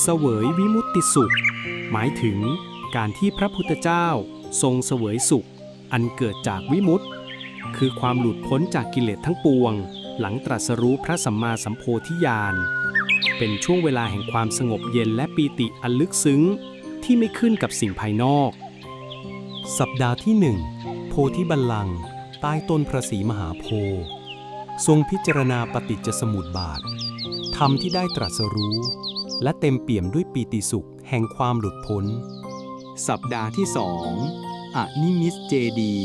เสวยวิมุตติสุข หมายถึงการที่พระพุทธเจ้าทรงเสวยสุข อันเกิดจากวิมุตติ คือความหลุดพ้นจากกิเลสทั้งปวง หลังตรัสรู้พระสัมมาสัมโพธิญาณ เป็นช่วงเวลาแห่งความสงบเย็นและปีติอันลึกซึ้ง ที่ไม่ขึ้นกับสิ่งภายนอก สัปดาห์ที่หนึ่งโพธิบัลลังก์ใต้ต้นพระศรีมหาโพธิ์ทรงพิจารณาปฏิจจสมุปบาทธรรมที่ได้ตรัสรู้ และเต็มเปี่ยมด้วยปีติสุขแห่งความหลุดพ้น สัปดาห์ที่สองอนิมิสเจดี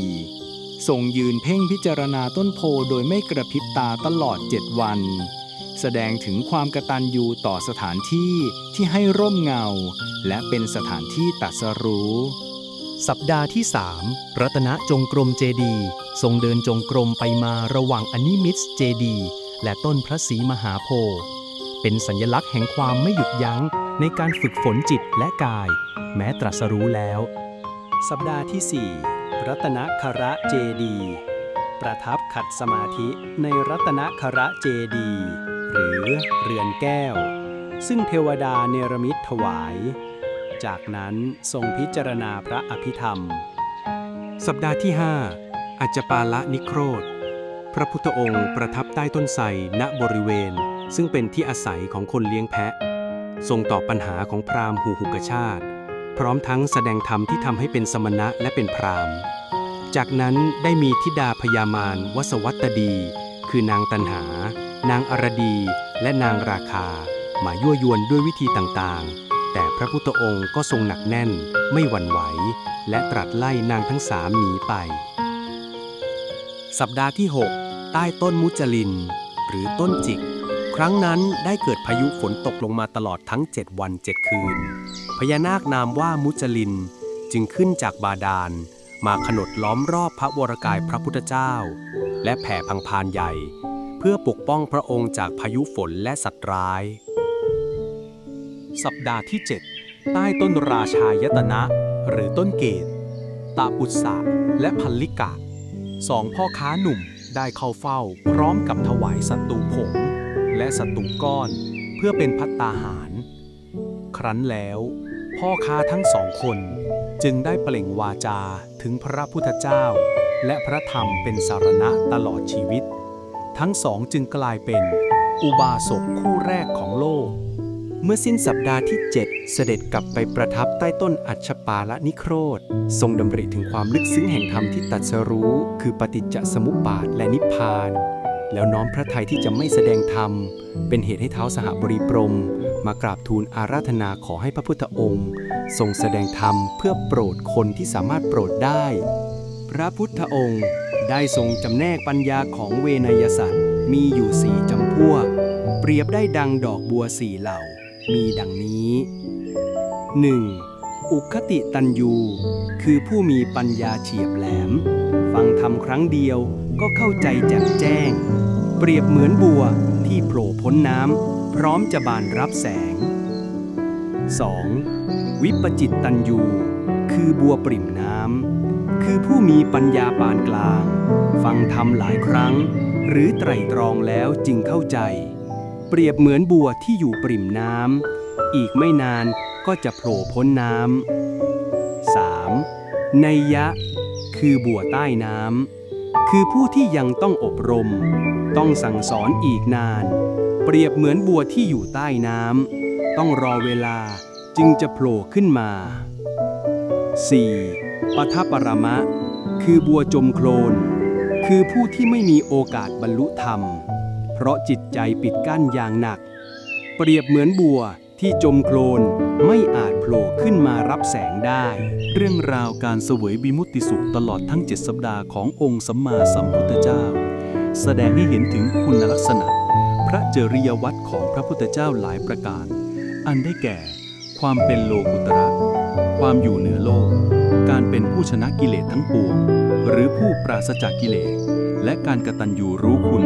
ทรงยืนเพ่งพิจารณาต้นโพโดยไม่กระพริบตาตลอดเจ็ดวัน แสดงถึงความกตัญญูต่อสถานที่ที่ให้ร่มเงา และเป็นสถานที่ตัสรู้ สัปดาห์ที่สามรัตนจงกรมเจดี ทรงเดินจงกรมไปมาระหว่างอนิมิตเจดี และต้นพระศรีมหาโพธิ์ เป็นสัญลักษณ์แห่งความไม่หยุดยั้งในการฝึกฝนจิตและกาย แม้ตรัสรู้แล้ว สัปดาห์ที่สี่รัตนคระเจดี ประทับขัดสมาธิในรัตนคระเจดี หรือเรือนแก้ว ซึ่งเทวดาเนรมิตถวาย จากนั้นทรงพิจารณาพระอภิธรรม สัปดาห์ที่ 5 อัจปาละนิโครธ พระพุทธองค์ประทับใต้ต้นไทรณบริเวณ ซึ่งเป็นที่อาศัยของคนเลี้ยงแพะทรงตอบปัญหาของพราหมณ์หูหุกชาติ พร้อมทั้งแสดงธรรมที่ทำให้เป็นสมณะและเป็นพราหมณ์ จากนั้นได้มีธิดาพยามารวสวัตดี คือนางตันหา นางอรดี และนางราคา มายั่วยวนด้วยวิธีต่างๆ แต่พระพุทธองค์ก็ทรงหนักแน่น ไม่หวั่นไหว และตรัสไล่นางทั้งสามหนีไป สัปดาห์ที่ 6 ใต้ต้นมุจลิน หรือต้นจิก รั้งนั้นได้เกิดพายุฝนตกลงมาตลอดทั้ง 7 วัน 7 คืน พญานาคนามว่ามุจลินจึงขึ้นจากบาดาล มาขนดล้อมรอบพระวรกายพระพุทธเจ้า และแผ่พังพานใหญ่ เพื่อปกป้องพระองค์จากพายุฝนและสัตว์ร้าย สัปดาห์ที่ 7 ใต้ต้นราชายตนะ หรือต้นเกตตาปุษะและพันลิกะสองพ่อค้าหนุ่มได้เข้าเฝ้าพร้อมกับถวายสัตตูผง และสัตตูก้อน เพื่อเป็นพัตตาหาร ครั้นแล้ว พ่อค้าทั้งสองคนจึงได้เปล่งวาจาถึงพระพุทธเจ้า และพระธรรมเป็นสารณะตลอดชีวิต ทั้งสองจึงกลายเป็นอุบาสกคู่แรกของโลก เมื่อสิ้นสัปดาห์ที่ 7 เสด็จกลับไปประทับใต้ต้นอัชปาละนิโครธ ทรงดำริถึงความลึกซึ้งแห่งธรรมที่ตรัสรู้ คือปฏิจจสมุปบาทและนิพพาน แล้วน้อมพระทัยที่จะไม่แสดงธรรม เป็นเหตุให้เท้าสหบริปรม มากราบทูลอาราธนาขอให้พระพุทธองค์ ทรงแสดงธรรมเพื่อโปรดคนที่สามารถโปรดได้ พระพุทธองค์ได้ทรงจำแนกปัญญาของเวนยสัตว์มีอยู่สี่จำพวก เปรียบได้ดังดอกบัวสี่เหล่า มีดังนี้ 1. อุคติตันยู คือผู้มีปัญญาเฉียบแหลม ฟังธรรมครั้งเดียวก็เข้าใจแจ่มแจ้ง เปรียบเหมือนบัวที่โผล่พ้นน้ำพร้อมจะบานรับแสง 2. วิปจิตตันยู คือบัวปริ่มน้ำคือผู้มีปัญญาปานกลาง ฟังธรรมหลายครั้ง หรือไตรตรองแล้วจึงเข้าใจ เปรียบเหมือนบัวที่อยู่ปริ่มน้ำอีกไม่นานก็จะโผล่พ้นน้ำ 3. นัยยะ คือบัวใต้น้ำ คือผู้ที่ยังต้องอบรม ต้องสั่งสอนอีกนาน เปรียบเหมือนบัวที่อยู่ใต้น้ำต้องรอเวลาจึงจะโผล่ขึ้นมา 4. ปทัปปรมะ คือบัวจมโคลน คือผู้ที่ไม่มีโอกาสบรรลุธรรม เพราะจิตใจปิดกั้นอย่างหนัก เปรียบเหมือนบัวที่จมโคลน ไม่อาจโผล่ขึ้นมารับแสงได้ เรื่องราวการเสวยวิมุตติสุขตลอดทั้ง 7 สัปดาห์ขององค์สัมมาสัมพุทธเจ้า แสดงให้เห็นถึงคุณลักษณะ พระเจริยวัตรของพระพุทธเจ้าหลายประการ อันได้แก่ ความเป็นโลกุตระความอยู่เหนือโลก การเป็นผู้ชนะกิเลสทั้งปวง หรือผู้ปราศจากกิเลส และการกตัญญูรู้คุณ